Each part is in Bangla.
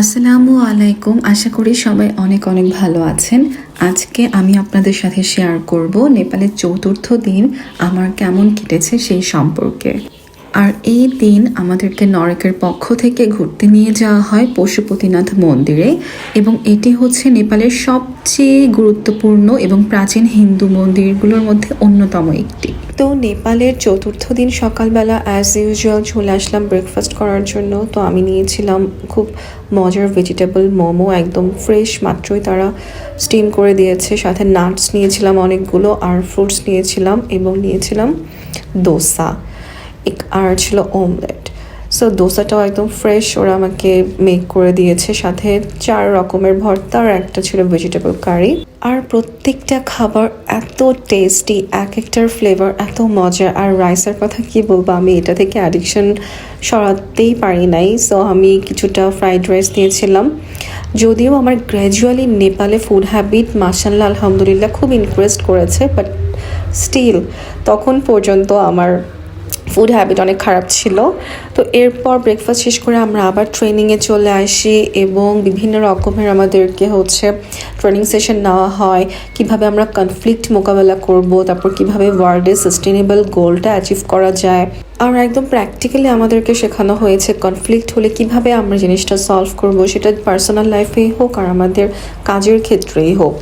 আসসালামু আলাইকুম। আশা করি সবাই অনেক অনেক ভালো আছেন। আজকে আমি আপনাদের সাথে শেয়ার করব নেপালের চতুর্থ দিন। আমার কেমন কেটেছে সেই সম্পর্কে। আর এই দিন আমাদেরকে নরকের পক্ষ থেকে ঘুরতে নিয়ে যাওয়া হয় পশুপতিনাথ মন্দিরে এবং এটি হচ্ছে নেপালের সবচেয়ে গুরুত্বপূর্ণ এবং প্রাচীন হিন্দু মন্দিরগুলোর মধ্যে অন্যতম একটি। তো নেপালের চতুর্থ দিন সকালবেলা অ্যাজ ইউজুয়াল চলে আসলাম ব্রেকফাস্ট করার জন্য। তো আমি নিয়েছিলাম খুব মজার ভেজিটেবল মোমো, একদম ফ্রেশ মাত্রই তারা স্টিম করে দিয়েছে। সাথে নাটস নিয়েছিলাম অনেকগুলো আর ফ্রুটস নিয়েছিলাম এবং নিয়েছিলাম দোসা। আর ছিল অমলেট সো দোসাটাও একদম ফ্রেশ ওরা আমাকে মেক করে দিয়েছে। সাথে চার রকমের ভর্তা আর একটা ছিল ভেজিটেবল কারি আর প্রত্যেকটা খাবার এত টেস্টি এক একটার ফ্লেভার এত মজা আর রাইসের কথা কি বলব, আমি এটা থেকে অ্যাডিকশন সরাতেই পারি নাই। সো আমি কিছুটা ফ্রাইড রাইস নিয়েছিলাম। যদিও আমার গ্র্যাজুয়ালি নেপালে ফুড হ্যাবিট মাসাল্লাহ আলহামদুলিল্লাহ, খুব ইনক্রেস্ট করেছে। বাট স্টিল তখন পর্যন্ত আমার ফুড হ্যাবিট অনেক খারাপ ছিল। তো এরপর ব্রেকফাস্ট শেষ করে আমরা আবার ট্রেনিংয়ে চলে আসি এবং বিভিন্ন রকমের আমাদেরকে হচ্ছে ট্রেনিং সেশন নেওয়া হয়। কীভাবে আমরা কনফ্লিক্ট মোকাবেলা করব, তারপর কীভাবে ওয়ার্ল্ডে সাস্টেনেবল গোলটা অ্যাচিভ করা যায়। আর একদম প্র্যাকটিক্যালি আমাদেরকে শেখানো হয়েছে কনফ্লিক্ট হলে কীভাবে আমরা জিনিসটা সলভ করব, সেটা পার্সোনাল লাইফেই হোক আর আমাদের কাজের ক্ষেত্রেই হোক।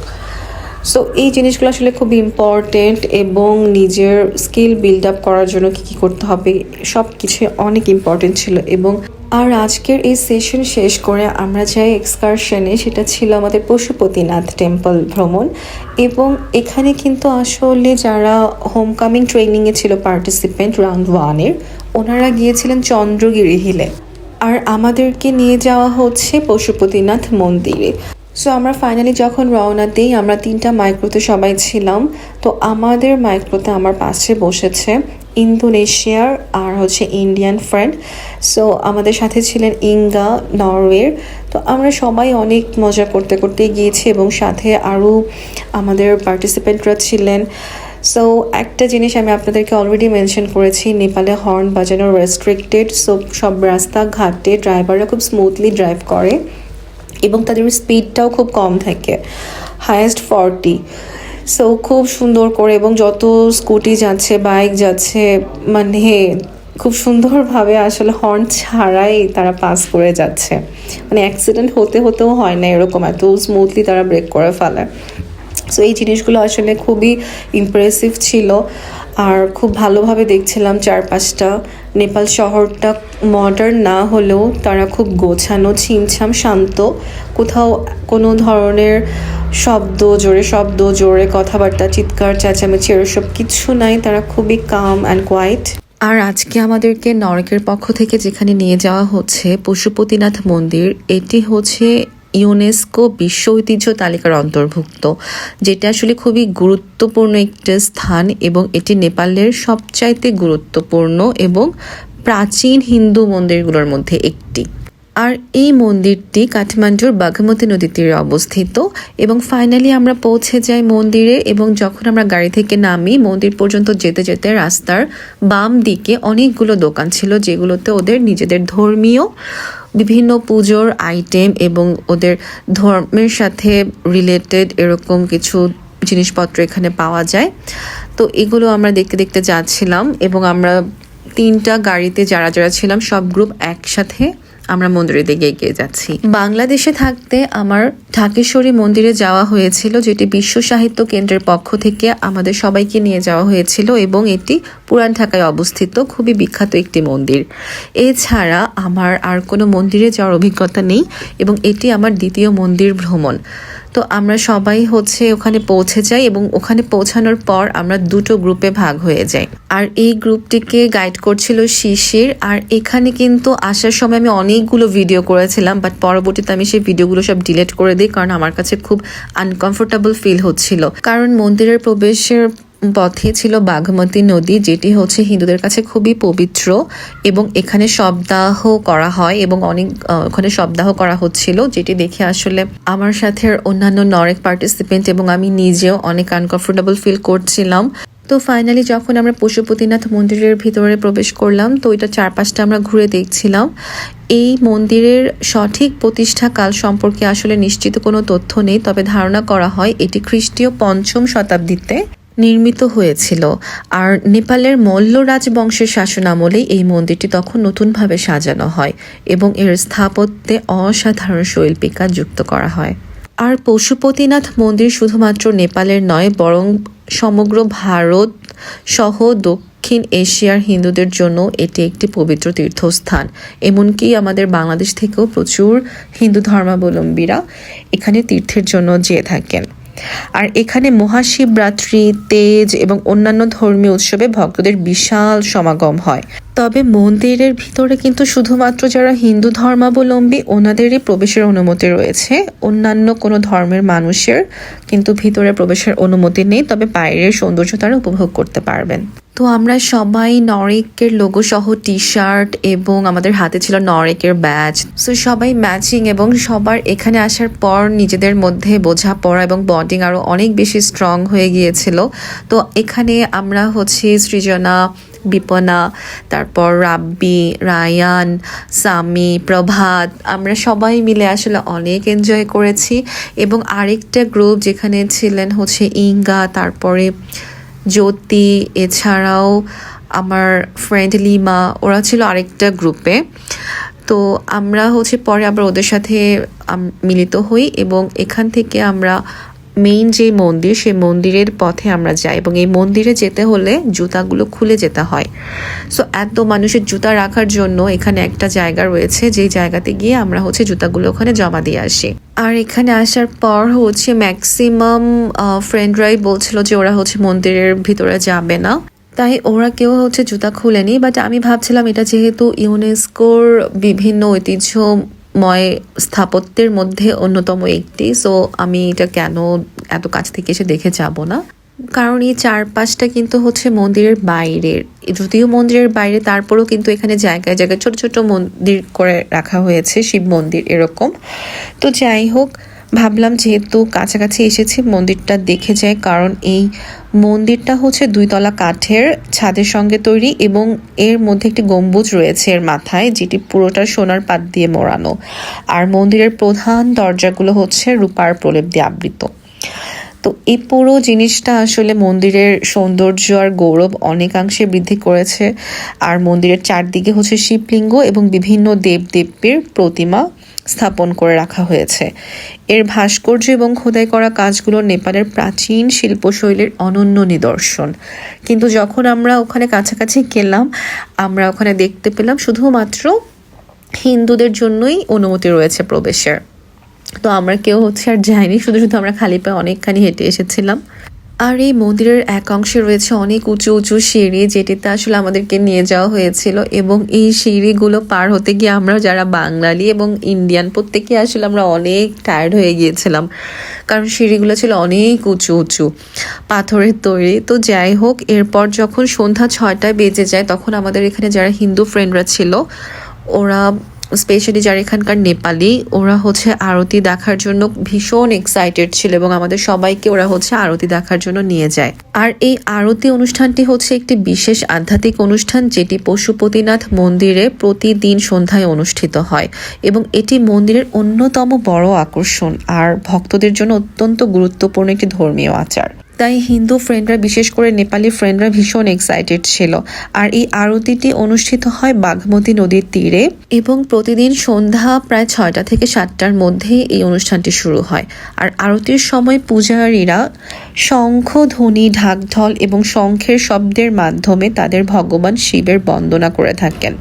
সো এই জিনিসগুলো আসলে খুব ইম্পর্টেন্ট এবং নিজের স্কিল বিল্ড আপ করার জন্য কী কী করতে হবে সব কিছু অনেক ইম্পর্টেন্ট ছিল এবং আর আজকের এই সেশন শেষ করে আমরা যাই এক্সকারশনে সেটা ছিল আমাদের পশুপতিনাথ টেম্পল ভ্রমণ এবং এখানে কিন্তু আসলে যারা হোমকামিং ট্রেনিংয়ে ছিল পার্টিসিপেন্ট রাউন্ড ওয়ানের ওনারা গিয়েছিলেন চন্দ্রগিরি হিলে আর আমাদেরকে নিয়ে যাওয়া হচ্ছে পশুপতিনাথ মন্দিরে। সো আমরা ফাইনালি যখন রওনা দিই, আমরা তিনটা মাইক্রোতে সবাই ছিলাম। তো আমাদের মাইক্রোতে আমার পাশে বসেছে, ইন্দোনেশিয়ার আর হচ্ছে ইন্ডিয়ান ফ্রেন্ড সো আমাদের সাথে ছিলেন ইঙ্গা, নরওয়ের। তো আমরা সবাই অনেক মজা করতে করতে গিয়েছি এবং সাথে আরও আমাদের পার্টিসিপেন্টরা ছিলেন। সো একটা জিনিস আমি আপনাদেরকে অলরেডি মেনশন করেছি, নেপালে হর্ন বাজানো রেস্ট্রিক্টেড সো সব রাস্তা ঘাটে ড্রাইভাররা খুব স্মুথলি ড্রাইভ করে। এবং তাদের স্পিডটাও খুব কম থাকে হায়েস্ট ফর্টি সো খুব সুন্দর করে এবং যত স্কুটি যাচ্ছে বাইক যাচ্ছে মানে খুব সুন্দরভাবে আসলে হর্ন ছাড়াই তারা পাস করে যাচ্ছে। মানে অ্যাক্সিডেন্ট হতে হতেও হয় না এরকম, এত স্মুথলি তারা ব্রেক করে ফেলে। সো এই জিনিসগুলো আসলে খুবই ইমপ্রেসিভ ছিল। আর খুব ভালোভাবে দেখছিলাম চারপাশটা। নেপাল শহরটা মডার্ন না হলেও তারা খুব গোছানো, ছিমছাম, শান্ত। কোথাও কোনো ধরনের শব্দ, জোরে শব্দ, জোরে কথাবার্তা, চিৎকার, চেঁচামেচি এসব কিছু নাই। তারা খুবই কাম অ্যান্ড কোয়াইট আর আজকে আমাদেরকে নরকের পক্ষ থেকে যেখানে নিয়ে যাওয়া হচ্ছে, পশুপতিনাথ মন্দির, এটি হচ্ছে ইউনেস্কো বিশ্ব ঐতিহ্য তালিকার অন্তর্ভুক্ত, যেটা আসলে খুবই গুরুত্বপূর্ণ একটা স্থান এবং এটি নেপালের সবচাইতে গুরুত্বপূর্ণ এবং প্রাচীন হিন্দু মন্দিরগুলোর মধ্যে একটি। আর এই মন্দিরটি কাঠমান্ডুর বাঘমতী নদীর তীরে অবস্থিত এবং ফাইনালি আমরা পৌঁছে যাই মন্দিরে এবং যখন আমরা গাড়ি থেকে নামি, মন্দির পর্যন্ত যেতে যেতে রাস্তার বাম দিকে অনেকগুলো দোকান ছিল যেগুলোতে ওদের নিজেদের ধর্মীয় বিভিন্ন পুজোর আইটেম এবং ওদের ধর্মের সাথে রিলেটেড এরকম কিছু জিনিসপত্র এখানে পাওয়া যায়। তো এগুলো আমরা দেখতে দেখতে যাচ্ছিলাম এবং আমরা তিনটা গাড়িতে যারা যারা ছিলাম সব গ্রুপ একসাথে আমরা মন্দিরের দিকে এগিয়ে যাচ্ছি। বাংলাদেশে থাকতে আমার ঢাকেশ্বরী মন্দিরে যাওয়া হয়েছিল, যেটি বিশ্ব সাহিত্য কেন্দ্রের পক্ষ থেকে আমাদের সবাইকে নিয়ে যাওয়া হয়েছিল এবং এটি পুরান ঢাকায় অবস্থিত, খুবই বিখ্যাত একটি মন্দির। এছাড়া আমার আর কোনো মন্দিরে যাওয়ার অভিজ্ঞতা নেই এবং এটি আমার দ্বিতীয় মন্দির ভ্রমণ। তো আমরা সবাই হচ্ছে ওখানে পৌঁছে যাই এবং ওখানে পৌঁছানোর পর আমরা দুটো গ্রুপে ভাগ হয়ে যাই। আর এই গ্রুপটিকে গাইড করছিল শিশির। আর এখানে কিন্তু আসার সময় আমি অনেকগুলো ভিডিও করেছিলাম বাট পরবর্তীতে আমি সেই ভিডিওগুলো সব ডিলেট করে দিই, কারণ আমার কাছে খুব আনকমফোর্টেবল ফিল হচ্ছিল। কারণ মন্দিরের প্রবেশের পথে ছিল বাঘমতী নদী, যেটি হচ্ছে হিন্দুদের কাছে খুবই পবিত্র এবং এখানে শবদাহ করা হয় এবং অনেক ওখানে শবদাহ করা হচ্ছিল, যেটি দেখে আসলে আমার সাথে অন্যান্য নরেক পার্টিসিপেন্ট এবং আমি নিজেও অনেক আনকমফোর্টেবল ফিল করছিলাম। তো ফাইনালি যখন আমরা পশুপতিনাথ মন্দিরের ভিতরে প্রবেশ করলাম, তো ওইটা চারপাশটা আমরা ঘুরে দেখছিলাম। এই মন্দিরের সঠিক প্রতিষ্ঠাকাল সম্পর্কে আসলে নিশ্চিত কোনো তথ্য নেই, তবে ধারণা করা হয় এটি খ্রিস্টীয় পঞ্চম শতাব্দীতে নির্মিত হয়েছিল। আর নেপালের মল্ল রাজবংশের শাসনামলে এই মন্দিরটি তখন নতুনভাবে সাজানো হয় এবং এর স্থাপত্যে অসাধারণ শৈল্পিকা যুক্ত করা হয়। আর পশুপতিনাথ মন্দির শুধুমাত্র নেপালের নয়, বরং সমগ্র ভারত সহ দক্ষিণ এশিয়ার হিন্দুদের জন্য এটি একটি পবিত্র তীর্থস্থান। এমনকি আমাদের বাংলাদেশ থেকেও প্রচুর হিন্দু ধর্মাবলম্বীরা এখানে তীর্থের জন্য যেয়ে থাকেন। আর এখানে মহাশিবরাত্রি তেজ এবং অন্যান্য ধর্মীয় উৎসবে ভক্তদের বিশাল সমাগম হয়। তবে মন্দিরের ভিতরে কিন্তু শুধুমাত্র যারা হিন্দু ধর্মাবলম্বী, ওনাদেরই প্রবেশের অনুমতি রয়েছে। অন্যান্য কোনো ধর্মের মানুষের কিন্তু ভিতরে প্রবেশের অনুমতি নেই, তবে বাইরের সৌন্দর্য তারা উপভোগ করতে পারবেন। তো আমরা সবাই নরেকের লোগো সহ টি শার্ট এবং আমাদের হাতে ছিল নরেকের ব্যাচ সো সবাই ম্যাচিং এবং সবার এখানে আসার পর নিজেদের মধ্যে বোঝাপড়া এবং বন্ডিং আরও অনেক বেশি স্ট্রং হয়ে গিয়েছিল। তো এখানে আমরা হচ্ছে সৃজনা বিপনা, তারপর রাব্বি, রায়ান, সামি, প্রভাত, আমরা সবাই মিলে আসলে অনেক এনজয় করেছি। এবং আরেকটা গ্রুপ যেখানে ছিলেন হচ্ছে ইঙ্গা তারপরে জ্যোতি, এছাড়াও আমার ফ্রেন্ড লিমা, ওরা ছিল আরেকটা গ্রুপে তো আমরা হচ্ছে পরে আবার ওদের সাথে মিলিত হই এবং এখান থেকে আমরা মেইন যে মন্দির, সেই মন্দিরের পথে আমরা যাই এবং এই মন্দিরে যেতে হলে জুতাগুলো খুলে যেতে হয়। সো এত মানুষের জুতা রাখার জন্য এখানে একটা জায়গা রয়েছে, যেই জায়গাতে গিয়ে আমরা হচ্ছে জুতাগুলো ওখানে জমা দিয়ে আসি। আর এখানে আসার পর হচ্ছে ম্যাক্সিমাম ফ্রেন্ডরাই বলছিল যে ওরা হচ্ছে মন্দিরের ভিতরে যাবে না। তাই ওরা কেউ হচ্ছে জুতা খুলেনি বাট আমি ভাবছিলাম এটা যেহেতু ইউনেস্কোর বিভিন্ন ঐতিহ্য ময় স্থাপত্যের মধ্যে অন্যতম একটি। সো আমি এটা কেন এত কাছ থেকে এসে দেখে যাব না? কারণ এই চারপাশটা কিন্তু হচ্ছে মন্দিরের বাইরের। যদিও মন্দিরের বাইরে, তারপরেও কিন্তু এখানে জায়গায় জায়গায় ছোট ছোট মন্দির করে রাখা হয়েছে, শিব মন্দির এরকম। তো যাই হোক ভাবলাম যেহেতু কাছাকাছি এসেছি, মন্দিরটা দেখে যায় কারণ এই মন্দিরটা হচ্ছে দুইতলা কাঠের ছাদের সঙ্গে তৈরি এবং এর মধ্যে একটি গম্বুজ রয়েছে এর মাথায়, যেটি পুরোটা সোনার পাত দিয়ে মোড়ানো। আর মন্দিরের প্রধান দরজাগুলো হচ্ছে রূপার প্রলেপ দিয়ে আবৃত। তো এই পুরো জিনিসটা আসলে মন্দিরের সৌন্দর্য আর গৌরব অনেকাংশে বৃদ্ধি করেছে। আর মন্দিরের চারদিকে হচ্ছে শিবলিঙ্গ এবং বিভিন্ন দেবদেবীর প্রতিমা স্থাপন করে রাখা হয়েছে। এর ভাস্কর্য এবং খোদাই করা কাজগুলো নেপালের প্রাচীন শিল্পশৈলীর অনন্য নিদর্শন। কিন্তু যখন আমরা ওখানে কাছাকাছি গেলাম, আমরা ওখানে দেখতে পেলাম শুধুমাত্র হিন্দুদের জন্যই অনুমতি রয়েছে প্রবেশের। তো আমরা কেউ হচ্ছে আর যাইনি, শুধু শুধু আমরা খালি পায়ে অনেকখানি হেঁটে এসেছিলাম। আর এই মন্দিরের এক অংশে রয়েছে অনেক উঁচু উঁচু সিঁড়ি, যেটিতে আসলে আমাদেরকে নিয়ে যাওয়া হয়েছিল এবং এই সিঁড়িগুলো পার হতে গিয়ে আমরা যারা বাঙালি এবং ইন্ডিয়ান, প্রত্যেকে আসলে আমরা অনেক টায়ার্ড হয়ে গিয়েছিলাম। কারণ সিঁড়িগুলো ছিল অনেক উঁচু উঁচু, পাথরের তৈরি। তো যাই হোক, এরপর যখন সন্ধ্যা ছয়টায় বেজে যায়, তখন আমাদের এখানে যারা হিন্দু ফ্রেন্ডরা ছিল, ওরা স্পেশালি যারা এখানকার নেপালি, ওরা হচ্ছে আরতি দেখার জন্য ভীষণ এক্সাইটেড ছিল এবং আমাদের সবাইকে ওরা হচ্ছে আরতি দেখার জন্য নিয়ে যায়। আর এই আরতি অনুষ্ঠানটি হচ্ছে একটি বিশেষ আধ্যাত্মিক অনুষ্ঠান যেটি পশুপতিনাথ মন্দিরে প্রতিদিন সন্ধ্যায় অনুষ্ঠিত হয় এবং এটি মন্দিরের অন্যতম বড় আকর্ষণ, আর ভক্তদের জন্য অত্যন্ত গুরুত্বপূর্ণ একটি ধর্মীয় আচার। তাই হিন্দু ফ্রেন্ডরা বিশেষ করে নেপালি ফ্রেন্ডরা ভীষণ এক্সাইটেড ছিল। আর এই আরতিটি অনুষ্ঠিত হয় বাগমতী নদীর তীরে এবং প্রতিদিন সন্ধ্যা প্রায় ছয়টা থেকে সাতটার মধ্যে এই অনুষ্ঠানটি শুরু হয়। আর আরতির সময় পূজারীরা শঙ্খ, ধ্বনি, ঢাকঢল এবং শঙ্খের শব্দের মাধ্যমে তাদের ভগবান শিবের বন্দনা করে থাকেন।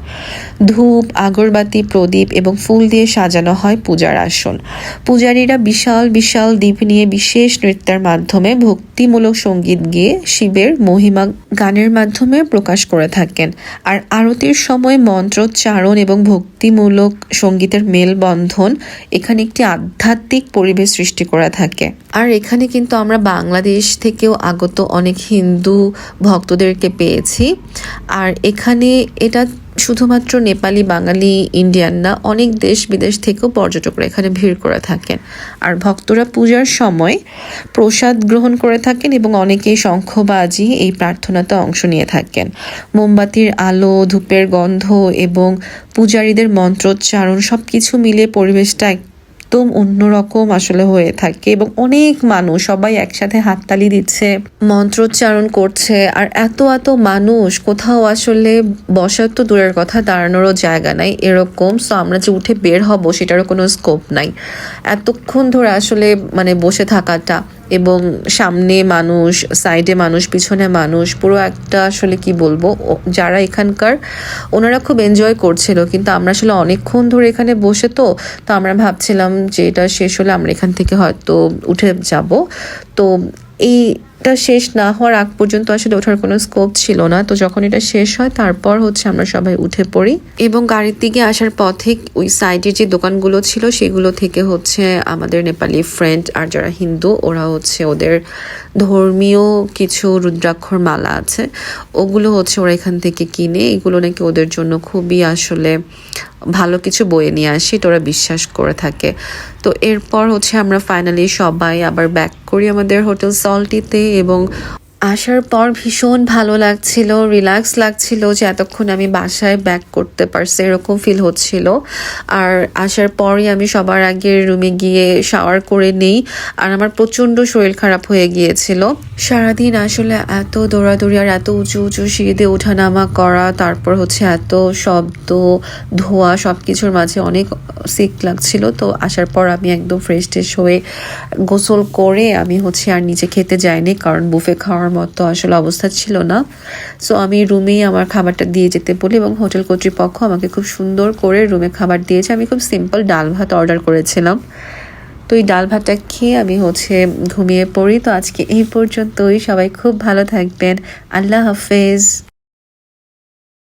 ধূপ, আগরবাতি, প্রদীপ এবং ফুল দিয়ে সাজানো হয় পূজার আসন। পূজারীরা বিশাল বিশাল দ্বীপ নিয়ে বিশেষ নৃত্যের মাধ্যমে ভক্তিমূলক সংগীত গিয়ে শিবের মহিমা গানের মাধ্যমে প্রকাশ করে থাকেন। আর আরতির সময় মন্ত্র মন্ত্রোচ্চারণ এবং ভক্তিমূলক সঙ্গীতের মেলবন্ধন এখানে একটি আধ্যাত্মিক পরিবেশ সৃষ্টি করে থাকে। আর এখানে কিন্তু আমরা বাংলাদেশ থেকেও আগত অনেক হিন্দু ভক্তদেরকে পেয়েছি। আর এখানে এটা শুধুমাত্র নেপালি, বাঙালি, ইন্ডিয়ান না, অনেক দেশ বিদেশ থেকেও পর্যটকরা এখানে ভিড় করে থাকেন। আর ভক্তরা পূজার সময় প্রসাদ গ্রহণ করে থাকেন এবং অনেকেই শঙ্খবাজি, এই প্রার্থনাতে অংশ নিয়ে থাকেন। মোমবাতির আলো, ধূপের গন্ধ এবং পূজারীদের মন্ত্রোচ্চারণ সব কিছু মিলে পরিবেশটা একদম অন্যরকম আসলে হয়ে থাকে এবং অনেক মানুষ সবাই একসাথে হাততালি দিচ্ছে, মন্ত্রোচ্চারণ করছে আর এত এত মানুষ কোথাও আসলে বসার তো দূরের কথা, দাঁড়ানোরও জায়গা নাই এরকম। সো আমরা যে উঠে বের হব সেটারও কোনো স্কোপ নাই। এতক্ষণ ধরে আসলে মানে বসে থাকাটা এবং সামনে মানুষ সাইডে মানুষ, পিছনে মানুষ, পুরো একটা আসলে কি বলব যারা এখানকার, ওনারা খুব এনজয় করছিল। কিন্তু আমরা আসলে অনেকক্ষণ ধরে এখানে বসে তো তো আমরা ভাবছিলাম যে এটা শেষ হলে আমরা এখান থেকে হয়তো উঠে যাব। তো এইটা শেষ না হওয়ার আগ পর্যন্ত আসলে ওঠার কোনো স্কোপ ছিল না। তো যখন এটা শেষ হয়, তারপর হচ্ছে আমরা সবাই উঠে পড়ি। এবং গাড়ির দিকে আসার পথে ওই সাইডে যে দোকানগুলো ছিল, সেগুলো থেকে হচ্ছে আমাদের নেপালি ফ্রেন্ড আর যারা হিন্দু, ওরা হচ্ছে ওদের ধর্মীয় কিছু রুদ্রাক্ষর মালা আছে, ওগুলো হচ্ছে ওরা এখান থেকে কিনে, এগুলো নাকি ওদের জন্য খুবই আসলে ভালো কিছু বয়ে নিয়ে আসি তোরা বিশ্বাস করে থাকে। তো এরপর হচ্ছে আমরা ফাইনালি সবাই আবার ব্যাক করি আমাদের হোটেল সল্টিতে এবং আসার পর ভীষণ ভালো লাগছিল রিল্যাক্স লাগছিল যে এতক্ষণ আমি বাসায় ব্যাক করতে পারছি, এরকম ফিল হচ্ছিল। আর আসার পরই আমি সবার আগে রুমে গিয়ে শাওয়ার করে নেই, আর আমার প্রচণ্ড শরীর খারাপ হয়ে গিয়েছিল। সারাদিন আসলে এত দৌড়াদৌড়ি আর এত উঁচু উঁচু সিঁড়িতে ওঠানামা করা, তারপর হচ্ছে এত শব্দ, ধোয়া সব কিছুর মাঝে অনেক সিক লাগছিল। তো আসার পর আমি একদম ফ্রেশ ট্রেশ হয়ে গোসল করে আমি হচ্ছে আর নিচে খেতে যাইনি, কারণ বুফে খাওয়ার মতো আসলে অবস্থা ছিল না। সো আমি রুমেই আমার খাবারটা দিয়ে যেতে বলি এবং হোটেল কর্তৃপক্ষ আমাকে খুব সুন্দর করে রুমে খাবার দিয়েছে। আমি খুব সিম্পল ডাল ভাত অর্ডার করেছিলাম। তো এই ডাল ভাতটা খেয়ে আমি হচ্ছে ঘুমিয়ে পড়ি। তো আজকে এই পর্যন্তই। সবাই খুব ভালো থাকবেন। আল্লাহ হাফেজ।